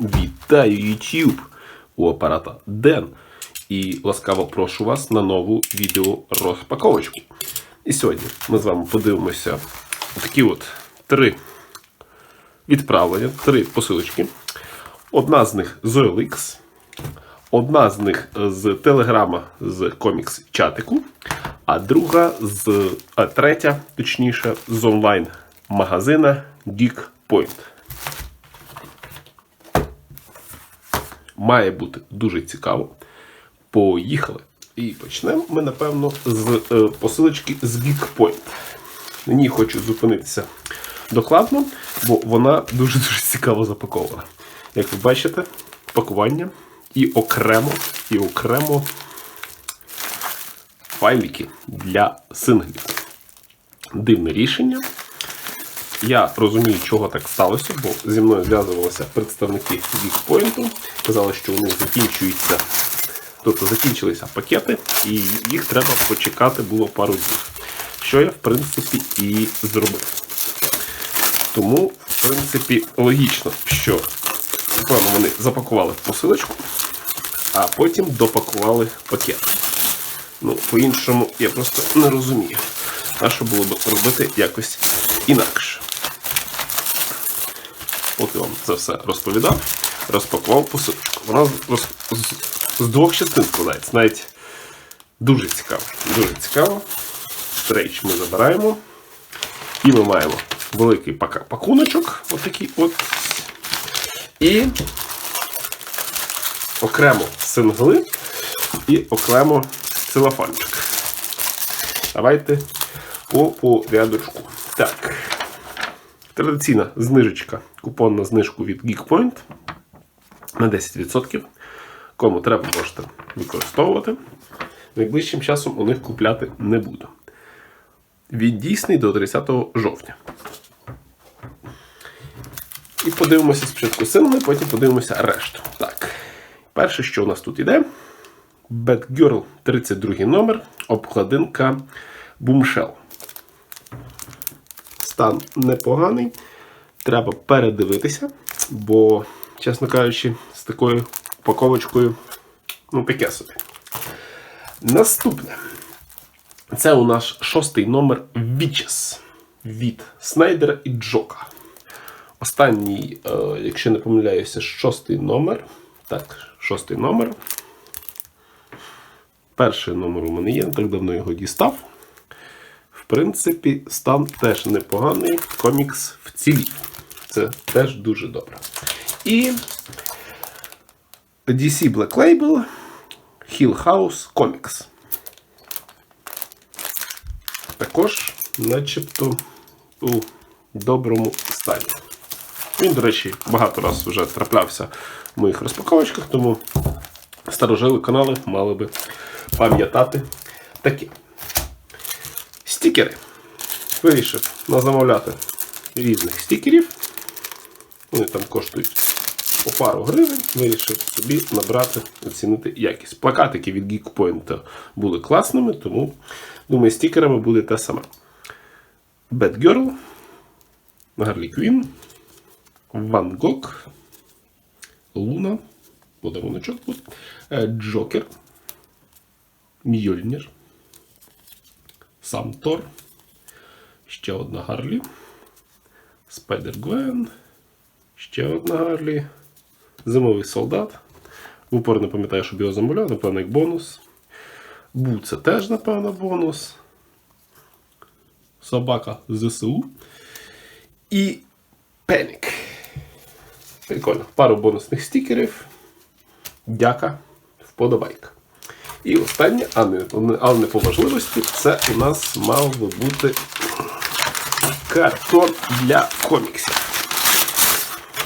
Вітаю YouTube! У апарата Ден. І ласкаво прошу вас на нову відео розпаковочку. І сьогодні ми з вами подивимося такі от три відправлення, три посилочки. Одна з них з OLX, одна з них з Телеграма з комікс чатику, а друга з а третя, точніше, з онлайн-магазина Geekpoint. Має бути дуже цікаво. Поїхали. І почнемо ми, напевно, з е, посилочки з Geekpoint. На ній хочу зупинитися докладно, бо вона дуже-дуже цікаво запакована. Як ви бачите, пакування і окремо, і окремо файлики для синглів. Дивне рішення. Я розумію, чого так сталося, бо зі мною зв'язувалися представники Geekpoint, казали, що у них закінчуються, тобто закінчилися пакети, і їх треба почекати було пару днів. Що я, в принципі, і зробив. Тому, в принципі, логічно, що напевно, вони запакували посилочку, а потім допакували пакет. Ну, по-іншому я просто не розумію. А що було б робити якось інакше. От я вам це все розповідав, розпакував посилочку. Вона роз... з... двох частин складається. Навіть дуже цікаво. Дуже цікаво. Стрейч ми забираємо. І ми маємо великий пакуночок. Отакий от. І окремо сингли і окремо целофанчик. Давайте по порядочку. Так. Традиційна знижечка, купон на знижку від Geekpoint на 10%. Кому треба, можете використовувати. Найближчим часом у них купляти не буду. Він дійсний до 30 жовтня. І подивимося спочатку сингли, потім подивимося решту. Так. Перше, що у нас тут іде. Batgirl 32 номер, обкладинка Boomshell. Стан непоганий. Треба передивитися, бо, чесно кажучи, з такою упаковочкою ну, таке собі. Наступне. Це у нас шостий номер Witches від Снайдера і Джока. Останній, е, якщо не помиляюся, шостий номер. Так, шостий номер. Перший номер у мене є, не так давно його дістав. В принципі, стан теж непоганий. Комікс вцілів. Це теж дуже добре. І DC Black Label Hill House Comics. Також, начебто, у доброму стані. Він, до речі, багато разів вже траплявся в моїх розпаковочках, тому старожили канали мали би пам'ятати таке. Стікери. Вирішив замовляти різних стікерів. Вони там коштують по пару гривень. Вирішив собі набрати, оцінити якість. Плакатики від Geekpoint були класними, тому, думаю, стікерами буде те саме. Batgirl, Harley Quinn, Van Gogh, Луна, подаруночок буде, Джокер, Мьольнір, сам Тор, ще одна Гарлі, Спайдер Гвен, ще одна Гарлі, Зимовий солдат. В упор не пам'ятаю, щоб його замовляв, напевно, як бонус. Бу це теж, напевно, бонус. Собака ЗСУ. І Пенік. Прикольно. Пару бонусних стікерів. Дяка. Вподобайка. І останнє, а не, але не по важливості, це у нас мав би бути картон для коміксів.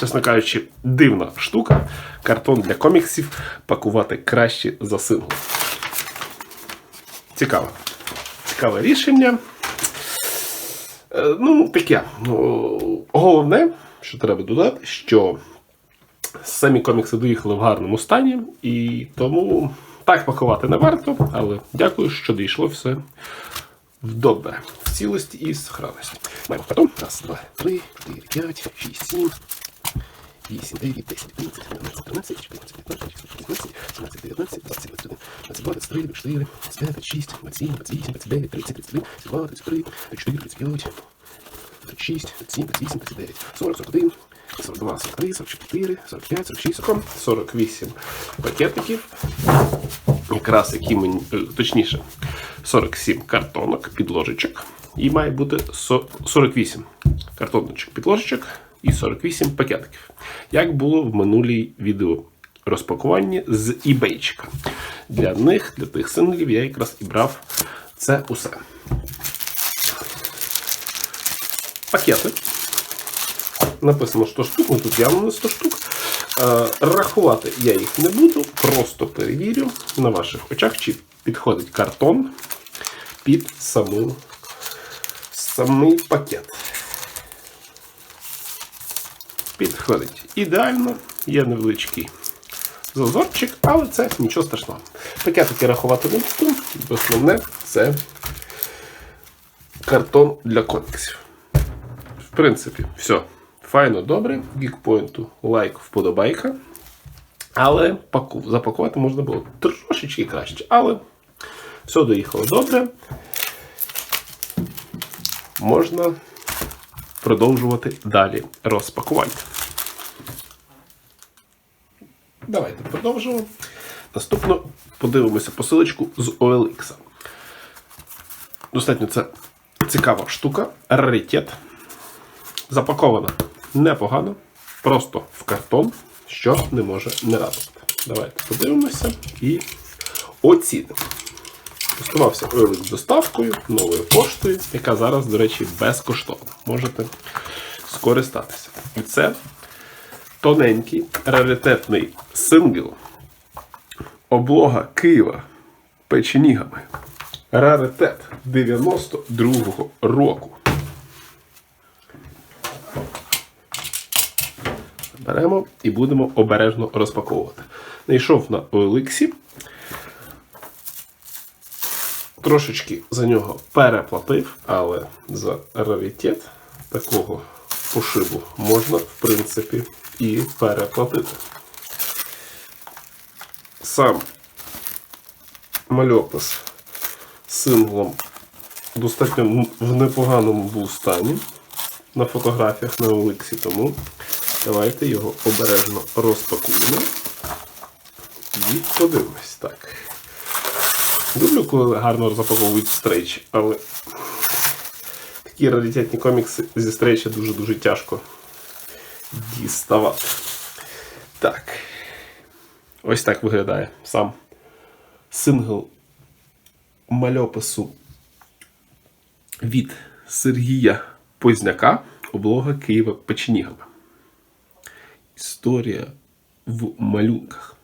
Чесно кажучи, дивна штука. Картон для коміксів пакувати краще за сингл. Цікаве. Цікаве рішення. Е, Ну, таке. Ну, Головне, що треба додати, що самі комікси доїхали в гарному стані, і тому так пакувати не варто, але дякую, що дійшло все в добре. В цілості і сохранності. Маємо потім. Раз, два, три, чотири, п'ять, шість, сім. 8, 9, 10, 11, 12, 13, 14, 15, 16, 17, 19, 20, 21, 22, 23, 24, 25, 26, 27, 28, 29, 30, 31, 32, 33, 34, 35, 36, 37, 38, 39, 40, 41, 42, 43, 44, 45, 46, 40, 48 пакетиків. Якраз які мені, точніше, 47 картонок, підложечок. І має бути 48 картоночок підложечок і 48 пакетиків. Як було в минулій відео розпакуванні з eBay. Для них, для тих синглів, я якраз і брав це усе. Пакети. Написано 100 штук, ну тут явно не 100 штук. Е, рахувати я їх не буду, просто перевірю на ваших очах, чи підходить картон під саму, самий пакет. Підходить ідеально, є невеличкий зазорчик, але це нічого страшного. Пакетики рахувати не буду, основне це картон для коміксів. В принципі, все. Файно добре. Гікпойнту лайк, вподобайка. Але паку, запакувати можна було трошечки краще. Але все доїхало добре. Можна продовжувати далі розпакувати. Давайте продовжимо. Наступно подивимося посилочку з OLX. Достатньо це цікава штука, раритет. Запакована непогано, просто в картон, що не може не радувати. Давайте подивимося і оцінимо. Користувався доставкою, новою поштою, яка зараз, до речі, безкоштовна. Можете скористатися. І це тоненький раритетний сингл облога Києва печенігами. Раритет 92-го року. Беремо і будемо обережно розпаковувати. Знайшов на OLX. Трошечки за нього переплатив, але за раритет такого пошибу можна, в принципі, і переплатити. Сам мальопис синглом достатньо в непоганому був стані на фотографіях на OLX, тому давайте його обережно розпакуємо і подивимось. Так. Люблю, коли гарно запаковують стрейч, але такі раритетні комікси зі стрейча дуже-дуже тяжко діставати. Так. Ось так виглядає сам сингл мальопису від Сергія Позняка облога Києва печенігами. Історія в малюнках.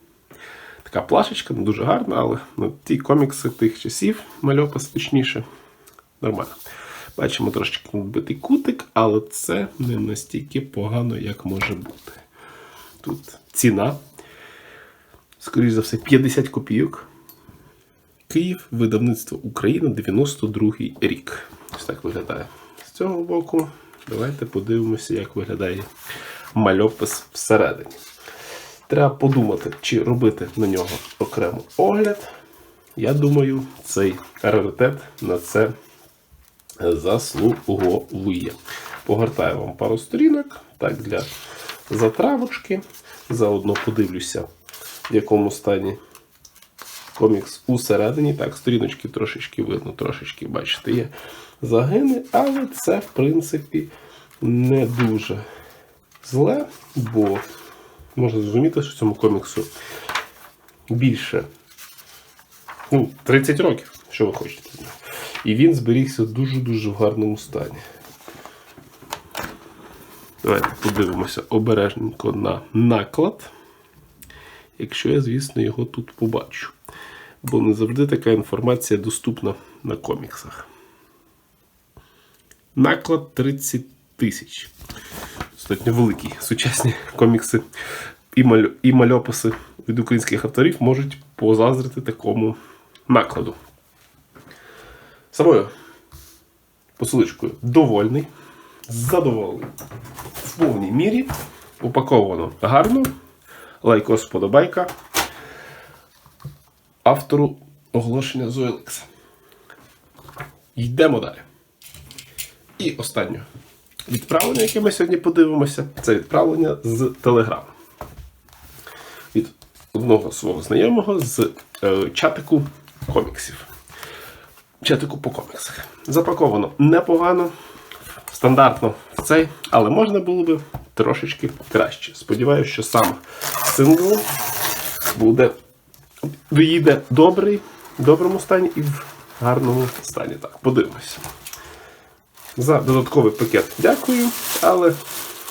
Така плашечка, не дуже гарна, але ну, ті комікси тих часів, мальопис точніше, нормально. Бачимо трошечки надбитий кутик, але це не настільки погано, як може бути. Тут ціна, скоріш за все, 50 копійок. Київ, видавництво Україна, 92-й рік. Ось так виглядає з цього боку. Давайте подивимося, як виглядає мальопис всередині. Треба подумати, чи робити на нього окремо огляд. Я думаю, цей раритет на це заслуговує. Погортаю вам пару сторінок, так, для затравочки. Заодно подивлюся, в якому стані комікс усередині. Так, сторіночки трошечки видно, трошечки, бачите, є загини, але це, в принципі, не дуже зле, бо можна зрозуміти, що цьому коміксу більше ну, 30 років, що ви хочете. І він зберігся дуже-дуже в гарному стані. Давайте подивимося обережненько на наклад. Якщо я, звісно, його тут побачу. Бо не завжди така інформація доступна на коміксах. Наклад 30 тисяч. Достатньо великі сучасні комікси і, маль... і мальописи від українських авторів можуть позазрити такому накладу. Самою посилочкою довольний, задоволений в повній мірі. Упаковано гарно. Лайкос подобайка. Автору оголошення з OLX. Йдемо далі. І останнє відправлення, яке ми сьогодні подивимося, це відправлення з Телеграму. Від одного свого знайомого з е, чатику коміксів. Чатику по коміксах. Запаковано непогано, стандартно цей, але можна було би трошечки краще. Сподіваюся, що сам сингл буде доїде добрий, в доброму стані і в гарному стані. Так, подивимося. За додатковий пакет дякую, але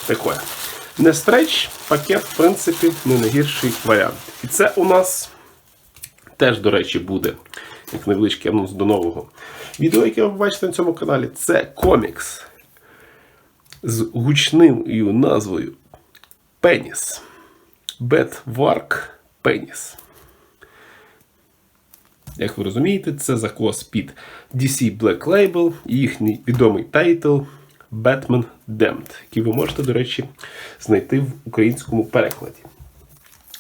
таке. Не стреч, пакет, в принципі, не найгірший варіант. І це у нас теж, до речі, буде як невеличкий анонс до нового відео, яке ви побачите на цьому каналі. Це комікс з гучною назвою Пеніс. Бетварк Пеніс. Як ви розумієте, це закос під DC Black Label і їхній відомий тайтл Batman Damned, який ви можете, до речі, знайти в українському перекладі.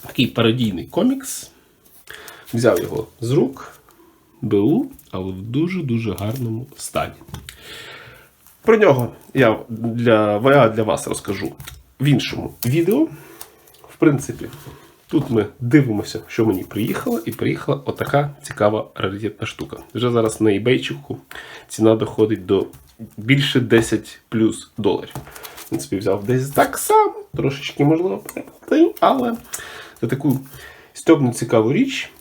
Такий пародійний комікс. Взяв його з рук, БУ, але в дуже-дуже гарному стані. Про нього я для, я для вас розкажу в іншому відео. В принципі, тут ми дивимося, що мені приїхало, і приїхала отака цікава раритетна штука. Вже зараз на eBay ціна доходить до більше 10 плюс доларів. В принципі, взяв десь так само, трошечки можливо але за таку стьобну цікаву річ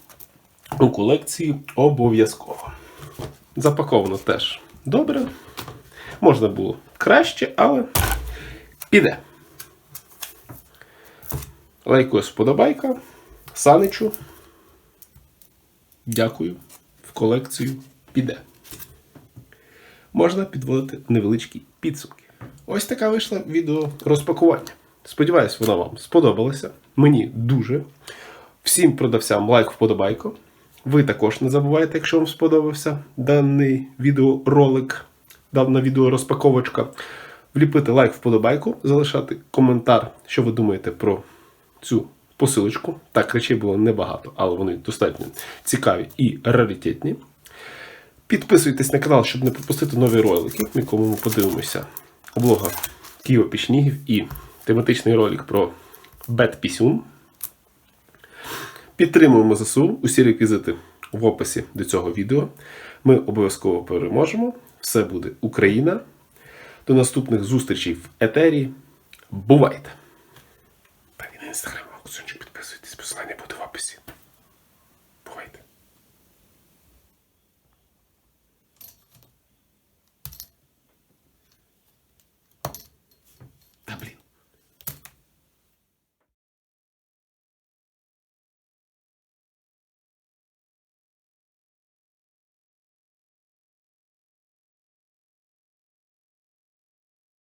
у колекції обов'язково. Запаковано теж добре. Можна було краще, але піде. Лайкою сподобайка. Саничу. Дякую. В колекцію піде. Можна підводити невеличкі підсумки. Ось така вийшла відео розпакування. Сподіваюсь, вона вам сподобалася. Мені дуже. Всім продавцям лайк вподобайку. Ви також не забувайте, якщо вам сподобався даний відеоролик, дана відеорозпаковочка, вліпити лайк вподобайку, залишати коментар, що ви думаєте про цю посилочку. Так, речей було небагато, але вони достатньо цікаві і раритетні. Підписуйтесь на канал, щоб не пропустити нові ролики, в якому ми подивимося облога Києва Пічнігів і тематичний ролик про Бет Пісюн. Підтримуємо ЗСУ. Усі реквізити в описі до цього відео. Ми обов'язково переможемо. Все буде Україна. До наступних зустрічей в етері. Бувайте! інстаграм аукціончик, підписуйтесь, посилання буде в описі. Бувайте!